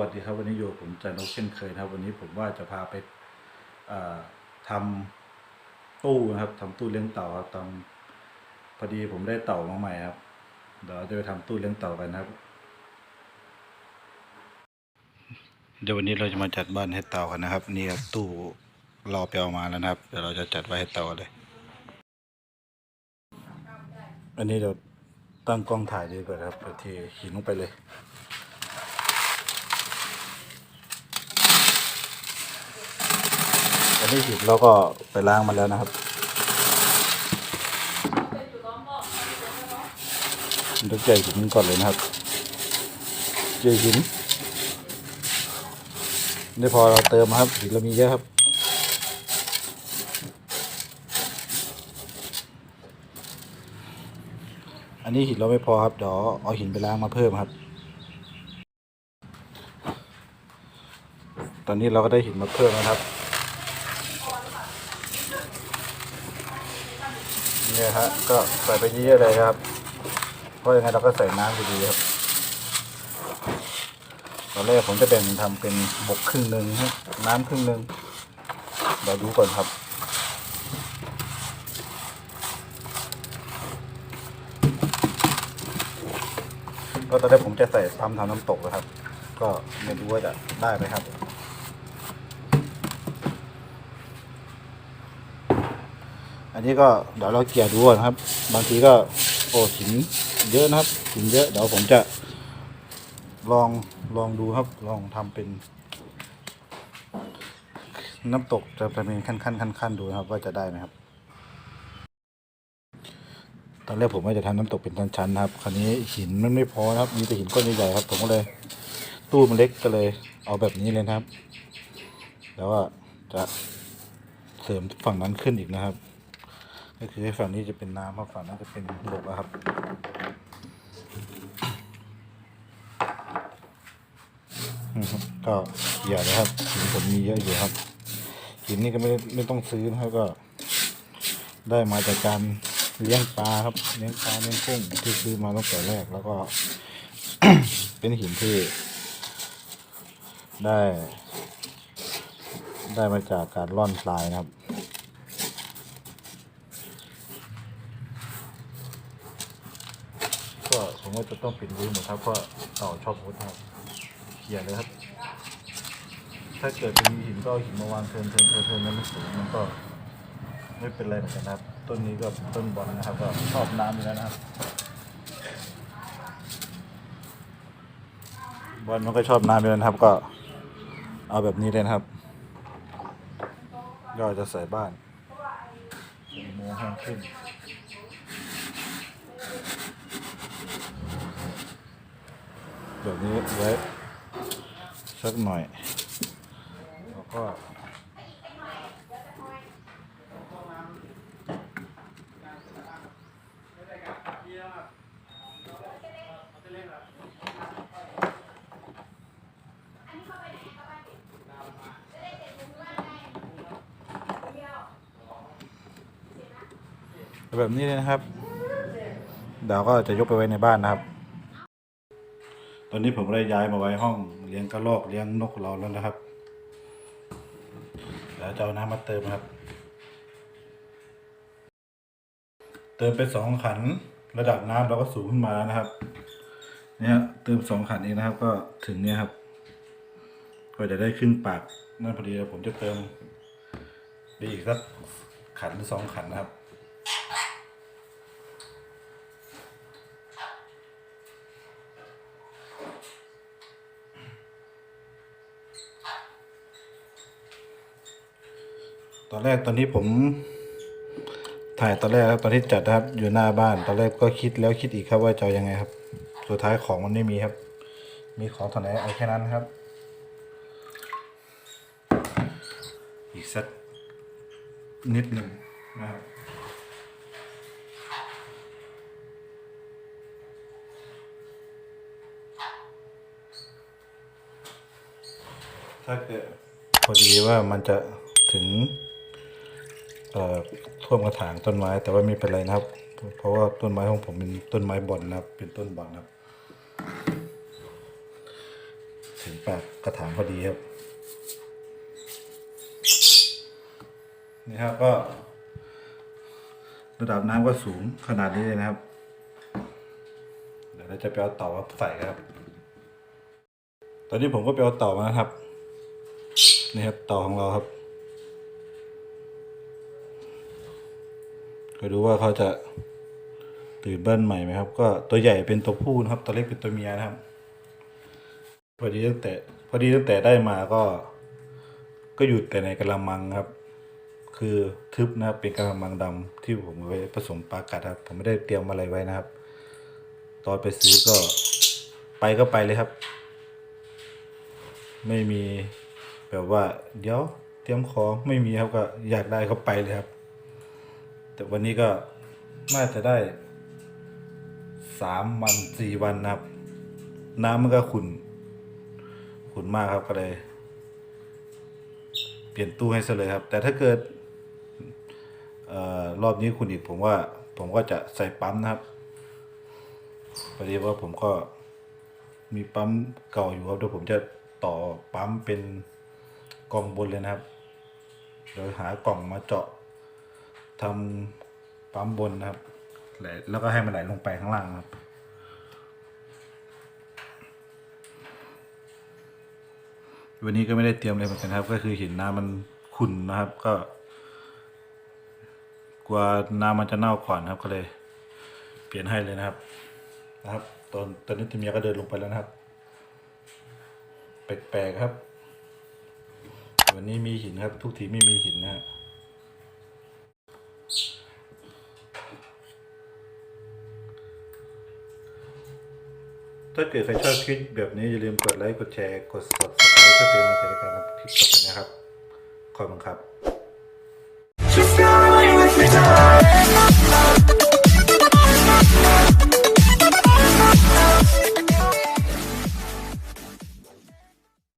วัสดีครับวันนี้อยู่กับผมจันทร์เช่นเคยนะครับ วันนี้ผมว่าจะพาไปเอ่อทำตู้นะครับทำตู้เลี้ยงเต่าครับตอนพอดีผมได้เต่ามาใหม่ครับ เดี๋ยวเราจะไปทำตู้เลี้ยงเต่ากันนะครับ เดี๋ยววันนี้เราจะมาจัดบ้านให้เต่ากันนะครับนี่ครับตู้เราไปเอามาแล้วนะครับเดี๋ยวเราจะจัดไว้ให้เต่าเลย อันนี้เดี๋ยวตั้งกล้องถ่ายดีกว่าครับเดี๋ยวเทหินลงไปเลย อันนี้หินเราก็ไปล้างมาแล้วนะครับดูใจหินก่อนเลยนะครับเจหินนี่พอเราเติมครับหินเรามีเยอะครับอันนี้หินเราไม่พอครับเดี๋ยวเอาหินไปล้างมาเพิ่มครับ ตอนนี้เราก็ได้หินมาเพิ่มแล้วครับ เนี่ยฮะก็ใส่ไปเยอะเลยครับ เพราะยังไงเราก็ใส่น้ำอยู่ดีครับ ตอนแรกผมจะแบ่งทำเป็นบกครึ่งหนึ่งฮะน้ำครึ่งหนึ่งเดี๋ยวดูก่อนครับก็ตอนแรกผมจะใส่ทำทำน้ำตกนะครับ ก็ไม่รู้ว่าจะได้ไหมครับ อันนี้ก็เดี๋ยวเราเกี่ยดูก่อนครับ บางทีก็โอ้หินเยอะนะครับหินเยอะเดี๋ยวผมจะลองลองดูครับลองทำเป็น น้ำตกจะเป็นขั้นขั้นขั้นขั้นดูนะครับ ว่าจะได้ไหมครับ ตอนแรกผมว่าจะทำน้ำตกเป็นชั้นๆนะครับ คราวนี้หินมันไม่พอนะครับ มีแต่หินก้อนใหญ่ๆครับ ผมก็เลย ตู้มันเล็กก็เลย เอาแบบนี้เลยนะครับ แล้วว่าจะเสริมฝั่งนั้นขึ้นอีกนะครับ ก็คือฝั่งนี้จะเป็นน้ำครับฝั่งนั้นจะเป็นบกครับอืมครับก็เกี่ยเลยครับหินผมมีเยอะอยู่ครับหินนี่ก็ไม่ไม่ต้องซื้อนะครับก็ ได้มาจากการเลี้ยงปลาครับเลี้ยงปลาเลี้ยงกุ้งที่ซื้อมาตั้งแต่แรกแล้วก็ เป็นหินที่ ได้ ได้มาจากการล่อนทรายนะครับ ก็ผมว่าจะต้องปิดรูหมดครับเพราะต่าชอบมุดครับเขี่ยเลยครับ ถ้าเกิดเป็นหินก็หินมาวางเทินเทินเทินเทินนั้นไม่สูงมันก็ไม่เป็นไรเหมือนกันนะครับ ต้นนี้ก็ต้นบอลนะครับ ก็ชอบน้ำอยู่แล้วนะครับ บอลมันก็ชอบน้ำอยู่แล้วครับ ก็เอาแบบนี้เลยนะครับก็จะใส่บ้านโมงแห้งขึ้น แบบนี้ไว้สักหน่อย แล้วก็แบบนี้เลยนะครับเดี๋ยวก็จะยกไปไว้ในบ้านนะครับ ตอนนี้ผมได้ย้ายมาไว้ห้องเลี้ยงกระรอกเลี้ยงนกเราแล้วนะครับเดี๋ยวจะเอาน้ำมาเติมครับ เติมไปสองขันระดับน้ำเราก็สูงขึ้นมาแล้วนะครับ เนี่ยเติมสองขันเองนะครับ ก็ถึงเนี่ยครับ ก็จะได้ขึ้นปากนั่นพอดีผมจะเติมไปอีกสักขันสองขันนะครับ ตอนแรกตอนนี้ผมถ่ายตอนแรกครับตอนที่จัดนะครับ อยู่หน้าบ้าน ตอนแรกก็คิดแล้วคิดอีกครับว่าจะยังไงครับ สุดท้ายของมันไม่มีครับ มีของเท่าไหนเอาแค่นั้นครับ อีกสักนิดหนึ่งนะครับถ้าเกิดพอดีว่ามันจะถึง ท่วมกระถางต้นไม้ แต่ว่าไม่เป็นไรนะครับ เพราะว่าต้นไม้ของผมเป็นต้นไม้บอนนะครับ เป็นต้นบอนนะครับ ถึงปากกระถางพอดีครับนี่ครับก็ ระดับน้ำก็สูงขนาดนี้เลยนะครับ เดี๋ยวเราจะไปเอาเต่ามาใส่ครับ ตอนนี้ผมก็ไปเอาเต่ามาครับนี่ครับเต่าของเราครับ ก็ดูว่าเขาจะตื่นบ้านใหม่ไหมครับ ก็ตัวใหญ่เป็นตัวผู้นะครับ ตัวเล็กเป็นตัวเมียนะครับ พอดีตั้งแต่พอดีตั้งแต่ได้มาก็ก็อยู่แต่ในกระมังครับ คือทึบนะครับเป็นกระมังดำที่ผมไว้ผสมปลากัดครับ ผมไม่ได้เตรียมอะไรไว้นะครับ ตอนไปซื้อก็ไปก็ไปเลยครับ ไม่มีแบบว่า เดี๋ยวเตรียมของไม่มีครับก็อยากได้ก็ไปเลยครับ แต่วันนี้ก็น่าจะได้สามวันสี่วันนะครับ น้ำมันก็ขุ่นขุ่นมากครับก็เลย เปลี่ยนตู้ให้ซะเลยครับ แต่ถ้าเกิดออรอบนี้คุณอีกผมว่า ผมก็จะใส่ปั๊มนะครับพอดีว่าผมก็มีปั๊มเก่าอยู่ครับเดี๋ยวผมจะต่อปั๊มเป็นกล่องบนเลยนะครับ เดี๋ยวหากล่องมาเจาะ ทำปั๊มบนนะครับไหลแล้วก็ให้มันไหลลงไปข้างล่างนะครับวันนี้ก็ไม่ได้เตรียมอะไรเหมือนกันครับ ก็คือเห็นน้ำมันขุ่นนะครับ ก็ กลัวน้ำมันจะเน่าก่อนครับก็เลย เปลี่ยนให้เลยนะครับ นะครับ ตอนตอนนี้ตัวเมียก็เดินลงไปแล้วนะครับ แปลกๆครับ วันนี้มีหินครับ ทุกทีไม่มีหินนะฮะ ถ้าเกิดใครชอบคลิปแบบนี้ อย่าลืมกดไลค์กดแชร์กด subscribe เพื่อเป็นกำลัใจในการทำคลิปต่อไปนะครับ ขอบคุณครับ